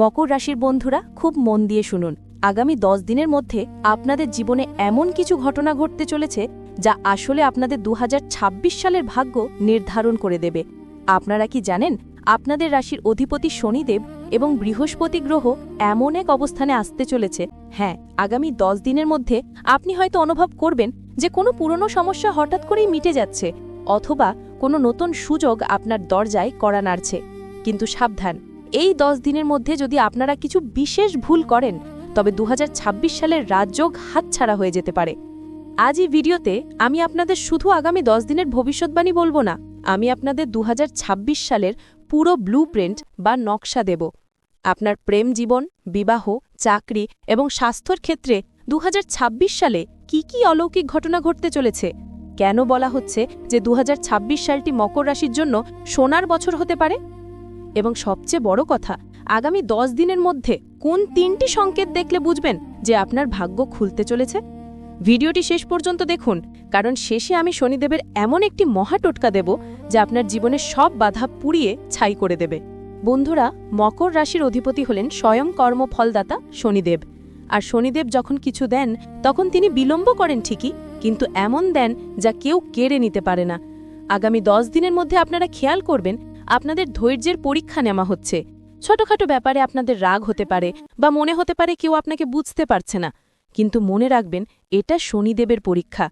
মকর রাশির বন্ধুরা, খুব মন দিয়ে শুনুন। আগামী দশ দিনের মধ্যে আপনাদের জীবনে এমন কিছু ঘটনা ঘটতে চলেছে যা আসলে আপনাদের দু হাজার ছাব্বিশ সালের ভাগ্য নির্ধারণ করে দেবে। আপনারা কি জানেন, আপনাদের রাশির অধিপতি শনিদেব এবং বৃহস্পতি গ্রহ এমন এক অবস্থানে আসতে চলেছে। হ্যাঁ আগামী দশ দিনের মধ্যে আপনি হয়তো অনুভব করবেন যে কোনো পুরনো সমস্যা হঠাৎ করেই মিটে যাচ্ছে, অথবা কোনো নতুন সুযোগ আপনার দরজায় করা নাড়ছে। কিন্তু সাবধান এই দশ দিনের মধ্যে যদি আপনারা কিছু বিশেষ ভুল করেন, তবে দু হাজার ছাব্বিশ সালের রাজযোগ হাতছাড়া হয়ে যেতে পারে। আজ এই ভিডিওতে আমি আপনাদের শুধু আগামী দশ দিনের ভবিষ্যৎবাণী বলব না, আমি আপনাদের দু হাজার ছাব্বিশ সালের পুরো ব্লু বা নকশা দেব। আপনার প্রেম জীবন, বিবাহ, চাকরি এবং স্বাস্থ্যর ক্ষেত্রে দু হাজার ছাব্বিশ সালে কি কি অলৌকিক ঘটনা ঘটতে চলেছে? কেন বলা হচ্ছে যে দু হাজার ছাব্বিশ সালটি মকর রাশির জন্য সোনার বছর হতে পারে? এবং সবচেয়ে বড় কথা, আগামী দশ দিনের মধ্যে কোন তিনটি সংকেত দেখলে বুঝবেন যে আপনার ভাগ্য খুলতে চলেছে? ভিডিওটি শেষ পর্যন্ত দেখুন, কারণ শেষে আমি শনিদেবের এমন একটি মহা টোটকা দেব যা আপনার জীবনের সব বাধা পুড়িয়ে ছাই করে দেবে। বন্ধুরা, মকর রাশির অধিপতি হলেন স্বয়ং কর্মফলদাতা শনিদেব। আর শনিদেব যখন কিছু দেন, তখন তিনি বিলম্ব করেন ঠিকই, কিন্তু এমন দেন যা কেউ কেড়ে নিতে পারে না। আগামী দশ দিনের মধ্যে আপনারা খেয়াল করবেন আপনাদের ধৈর্যের পরীক্ষা নেওয়া হচ্ছে। ছোটখাটো ব্যাপারে আপনাদের রাগ হতে পারে বা মনে হতে পারে কেউ আপনাকে বুঝতে পারছে না। কিন্তু মনে রাখবেন, এটা শনিদেবের পরীক্ষা।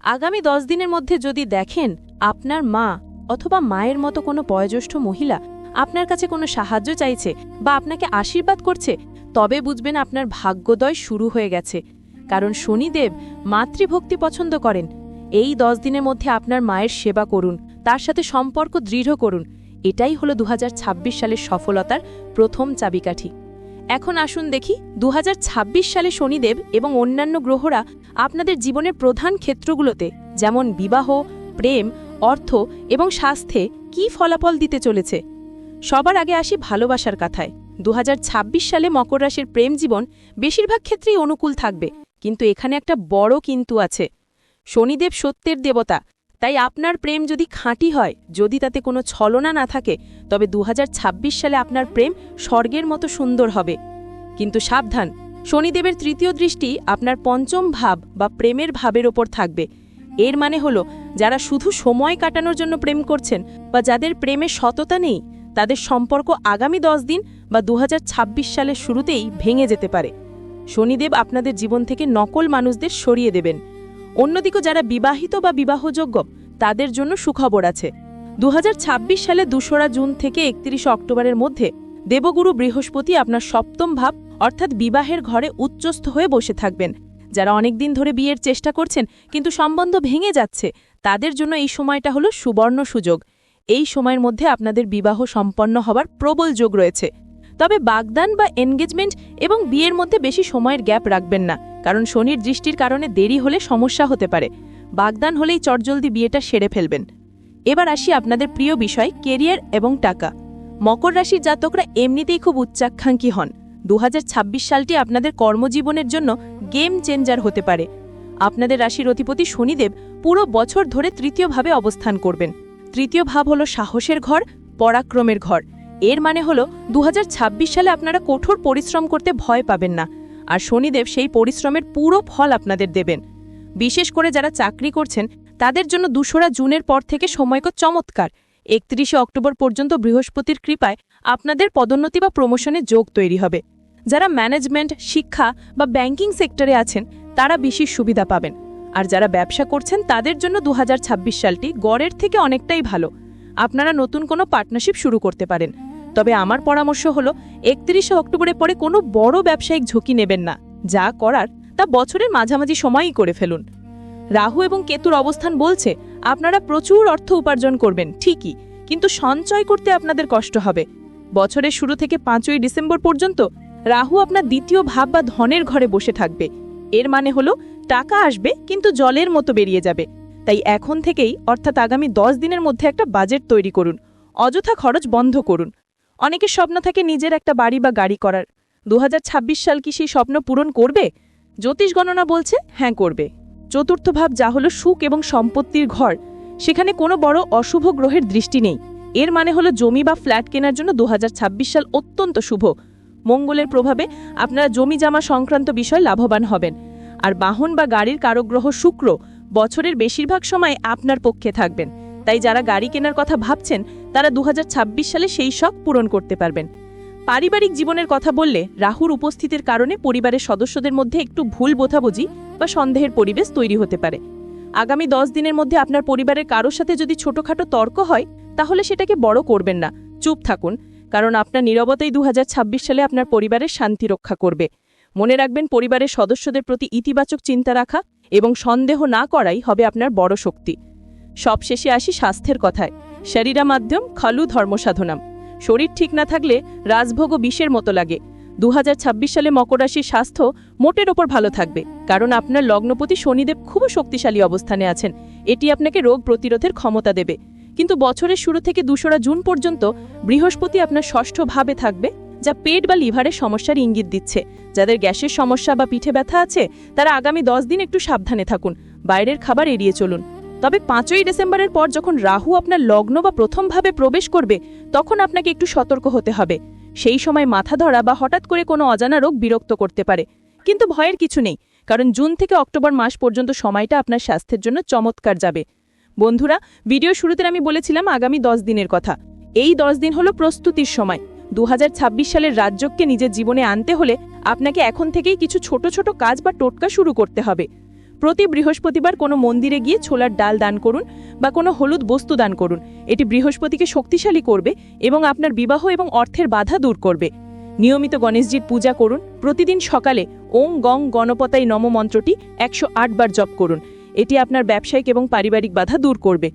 আগামী দশ দিনের মধ্যে যদি দেখেন আপনার মা অথবা মায়ের মতো কোনো বয়োজ্যেষ্ঠ মহিলা আপনার কাছে কোনো সাহায্য চাইছে বা আপনাকে আশীর্বাদ করছে, তবে বুঝবেন আপনার ভাগ্যোদয় শুরু হয়ে গেছে। কারণ শনিদেব মাতৃভক্তি পছন্দ করেন। এই দশ দিনের মধ্যে আপনার মায়ের সেবা করুন, তার সাথে সম্পর্ক দৃঢ় করুন। এটাই হলো দু হাজার ছাব্বিশ সালের সফলতার প্রথম চাবিকাঠি। এখন আসুন দেখি দু হাজার ছাব্বিশ সালে শনিদেব এবং অন্যান্য গ্রহরা আপনাদের জীবনের প্রধান ক্ষেত্রগুলোতে যেমন বিবাহ, প্রেম, অর্থ এবং স্বাস্থ্যে কি ফলাফল দিতে চলেছে? সবার আগে আসি ভালোবাসার কথায়। দু হাজার ছাব্বিশ সালে মকর রাশির প্রেম জীবন বেশিরভাগ ক্ষেত্রেই অনুকূল থাকবে, কিন্তু এখানে একটা বড় কিন্তু আছে। শনিদেব সত্যের দেবতা তাই আপনার প্রেম যদি খাঁটি হয়, যদি তাতে কোনো ছলনা না থাকে, তবে দু হাজার ছাব্বিশ সালে আপনার প্রেম স্বর্গের মতো সুন্দর হবে। কিন্তু সাবধান, শনিদেবের তৃতীয় দৃষ্টি আপনার পঞ্চম ভাব বা প্রেমের ভাবের ওপর থাকবে। এর মানে হলো, যারা শুধু সময় কাটানোর জন্য প্রেম করছেন বা যাদের প্রেমে সততা নেই, তাদের সম্পর্ক আগামী দশ দিন বা দু হাজার ছাব্বিশ সালের শুরুতেই ভেঙে যেতে পারে। শনিদেব আপনাদের জীবন থেকে নকল মানুষদের সরিয়ে দেবেন। অন্যদিকে যারা বিবাহিত বা বিবাহযোগ্য, তাদের জন্য সুখবর আছে। দু হাজার ছাব্বিশ সালে দুশোরা জুন থেকে একত্রিশ অক্টোবরের মধ্যে দেবগুরু বৃহস্পতি আপনার সপ্তম ভাব, অর্থাৎ বিবাহের ঘরে উচ্চস্থ হয়ে বসে থাকবেন। যারা অনেকদিন ধরে বিয়ের চেষ্টা করছেন, কিন্তু সম্বন্ধ ভেঙে যাচ্ছে, তাদের জন্য এই সময়টা হলো সুবর্ণ সুযোগ। এই সময়ের মধ্যে আপনাদের বিবাহ সম্পন্ন হবার প্রবল যোগ রয়েছে। তবে বাগদান বা এনগেজমেন্ট এবং বিয়ের মধ্যে বেশি সময়ের গ্যাপ রাখবেন না। কারণ শনির দৃষ্টির কারণে দেরি হলে সমস্যা হতে পারে। বাগদান হলেই চটজলদি বিয়েটা সেরে ফেলবেন। এবার আসি আপনাদের প্রিয় বিষয়, কেরিয়ার এবং টাকা। মকর রাশির জাতকরা এমনিতেই খুব উচ্চাকাঙ্ক্ষী হন। দু হাজার ছাব্বিশ সালটি আপনাদের কর্মজীবনের জন্য গেম চেঞ্জার হতে পারে। আপনাদের রাশির অধিপতি শনিদেব পুরো বছর ধরে তৃতীয়ভাবে অবস্থান করবেন। তৃতীয় ভাব হল সাহসের ঘর, পরাক্রমের ঘর। এর মানে হল দু সালে আপনারা কঠোর পরিশ্রম করতে ভয় পাবেন না। আর শনিদেব সেই পরিশ্রমের পুরো ফল আপনাদের দেবেন। বিশেষ করে যারা চাকরি করছেন, তাদের জন্য দুশোরা জুনের পর থেকে সময়ক চমৎকার। একত্রিশে অক্টোবর পর্যন্ত বৃহস্পতির কৃপায় আপনাদের পদোন্নতি বা প্রমোশনে যোগ তৈরি হবে। যারা ম্যানেজমেন্ট, শিক্ষা বা ব্যাংকিং সেক্টরে আছেন, তারা বিশেষ সুবিধা পাবেন। আর যারা ব্যবসা করছেন, তাদের জন্য দু হাজার ছাব্বিশ সালটি গড়ের থেকে অনেকটাই ভালো। আপনারা নতুন কোনো পার্টনারশিপ শুরু করতে পারেন। তবে আমার পরামর্শ হলো, একত্রিশে অক্টোবরের পরে কোনো বড় ব্যবসায়িক ঝুঁকি নেবেন না। যা করার, তা বছরের মাঝামাঝি সময়ই করে ফেলুন। রাহু এবং কেতুর অবস্থান বলছে, আপনারা প্রচুর অর্থ উপার্জন করবেন, ঠিকই, কিন্তু সঞ্চয় করতে আপনাদের কষ্ট হবে। বছরের শুরু থেকে পাঁচই ডিসেম্বর পর্যন্ত, রাহু আপনার দ্বিতীয় ভাব বা ধনের ঘরে বসে থাকবে। এর মানে হলো, টাকা আসবে, কিন্তু জলের মতো বেরিয়ে যাবে। তাই এখন থেকেই, অর্থাৎ আগামী দশ দিনের মধ্যে একটা বাজেট তৈরি করুন। অযথা খরচ বন্ধ করুন। অনেকের স্বপ্ন থাকে নিজের একটা বাড়ি বা গাড়ি করার। দু হাজার ছাব্বিশ সাল কি সেই স্বপ্ন পূরণ করবে? জ্যোতিষ গণনা বলছে হ্যাঁ করবে। চতুর্থ ভাব যা হলো সুখ এবং সম্পত্তির ঘর, সেখানে কোনো বড় অশুভ গ্রহের দৃষ্টি নেই। এর মানে হলো জমি বা ফ্ল্যাট কেনার জন্য দু হাজার ছাব্বিশ সাল অত্যন্ত শুভ। মঙ্গলের প্রভাবে আপনারা জমি জামা সংক্রান্ত বিষয় লাভবান হবেন। আর বাহন বা গাড়ির কারগ্রহ শুক্র, বছরের বেশিরভাগ সময় আপনার পক্ষে থাকবেন। তাই যারা গাড়ি কেনার কথা ভাবছেন তারা দু হাজার ছাব্বিশ সালে সেই শখ পূরণ করতে পারবেন। পারিবারিক জীবনের কথা বললে রাহুর উপস্থিতির কারণে পরিবারের সদস্যদের মধ্যে একটু ভুল বোঝাবুঝি বা সন্দেহের পরিবেশ তৈরি হতে পারে। আগামী দশ দিনের মধ্যে আপনার পরিবারের কারোর সাথে যদি ছোটখাটো তর্ক হয়, তাহলে সেটাকে বড় করবেন না। চুপ থাকুন, কারণ আপনার নীরবতাই দু সালে আপনার পরিবারের শান্তি রক্ষা করবে। মনে রাখবেন, পরিবারের সদস্যদের প্রতি ইতিবাচক চিন্তা রাখা এবং সন্দেহ না করাই হবে আপনার বড় শক্তি। সবশেষে আসি স্বাস্থ্যের কথায়। শরীরা মাধ্যম খলু ধর্মসাধনাম। শরীর ঠিক না থাকলে রাজভোগ বিষের মতো লাগে। দুহাজার ছাব্বিশ সালে মকর রাশির স্বাস্থ্য মোটের ওপর ভালো থাকবে, কারণ আপনার লগ্নপতি শনিদেব খুব শক্তিশালী অবস্থানে আছেন। এটি আপনাকে রোগ প্রতিরোধের ক্ষমতা দেবে। কিন্তু বছরের শুরু থেকে দুশোরা জুন পর্যন্ত বৃহস্পতি আপনার ষষ্ঠ ভাবে থাকবে, যা পেট বা লিভারের সমস্যার ইঙ্গিত দিচ্ছে। যাদের গ্যাসের সমস্যা বা পিঠে ব্যথা আছে, তারা আগামী দশ দিন একটু সাবধানে থাকুন। বাইরের খাবার এড়িয়ে চলুন। তবে পাঁচই ডিসেম্বরের পর যখন রাহু আপনার লগ্ন বা প্রথমভাবে প্রবেশ করবে, তখন আপনাকে একটু সতর্ক হতে হবে। সেই সময় মাথা ধরা বা হঠাৎ করে কোনো অজানা রোগ বিরক্ত করতে পারে। কিন্তু ভয়ের কিছু নেই, কারণ জুন থেকে অক্টোবর মাস পর্যন্ত সময়টা আপনার স্বাস্থ্যের জন্য চমৎকার যাবে। বন্ধুরা ভিডিও শুরুতে আমি বলেছিলাম আগামী দশ দিনের কথা। এই দশ দিন হলো প্রস্তুতির সময়। দু হাজার ছাব্বিশ সালের রাজ্যকে নিজের জীবনে আনতে হলে আপনাকে এখন থেকেই কিছু ছোট ছোট কাজ বা টোটকা শুরু করতে হবে। প্রতি বৃহস্পতিবার কোনো মন্দিরে গিয়ে ছোলার ডাল দান করুন বা কোনো হলুদ বস্তু দান করুন। এটি বৃহস্পতিকে শক্তিশালী করবে এবং আপনার বিবাহ এবং অর্থের বাধা দূর করবে। নিয়মিত গণেশজির পূজা করুন। প্রতিদিন সকালে ওং গং গণপতাই নম মন্ত্রটি একশো আট বার জপ করুন। এটি আপনার ব্যবসায়িক এবং পারিবারিক বাধা দূর করবে।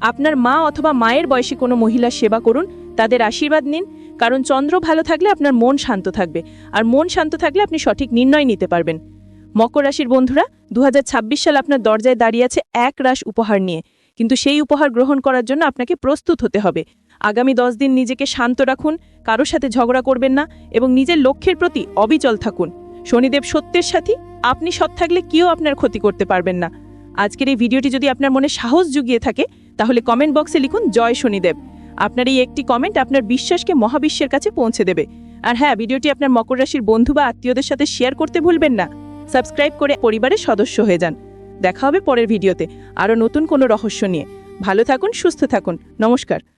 আপনার মা অথবা মায়ের বয়সী কোনো মহিলার সেবা করুন। তাদের আশীর্বাদ নিন। কারণ চন্দ্র ভালো থাকলে আপনার মন শান্ত থাকবে। আর মন শান্ত থাকলে আপনি সঠিক নির্ণয় নিতে পারবেন। মকর রাশির বন্ধুরা দু হাজার ছাব্বিশ সাল আপনার দরজায় দাঁড়িয়ে আছে এক রাশ উপহার নিয়ে। কিন্তু সেই উপহার গ্রহণ করার জন্য আপনাকে প্রস্তুত হতে হবে। আগামী দশ দিন নিজেকে শান্ত রাখুন, কারোর সাথে ঝগড়া করবেন না এবং নিজের লক্ষ্যের প্রতি অবিচল থাকুন। শনিদেব সত্যের সাথী, আপনি সৎ থাকলে কেউ আপনার ক্ষতি করতে পারবেন না। আজকের এই ভিডিওটি যদি আপনার মনে সাহস জুগিয়ে থাকে, তাহলে কমেন্ট বক্সে লিখুন, জয় শনিদেব। আপনার এই একটি কমেন্ট আপনার বিশ্বাসকে মহাবিশ্বের কাছে পৌঁছে দেবে। আর হ্যাঁ ভিডিওটি আপনার মকর রাশির বন্ধু বা আত্মীয়দের সাথে শেয়ার করতে ভুলবেন না। সাবস্ক্রাইব করে পরিবারের সদস্য হয়ে যান। দেখা হবে পরের ভিডিওতে। আরও নতুন কোনো রহস্য নিয়ে। ভালো থাকুন, সুস্থ থাকুন। নমস্কার।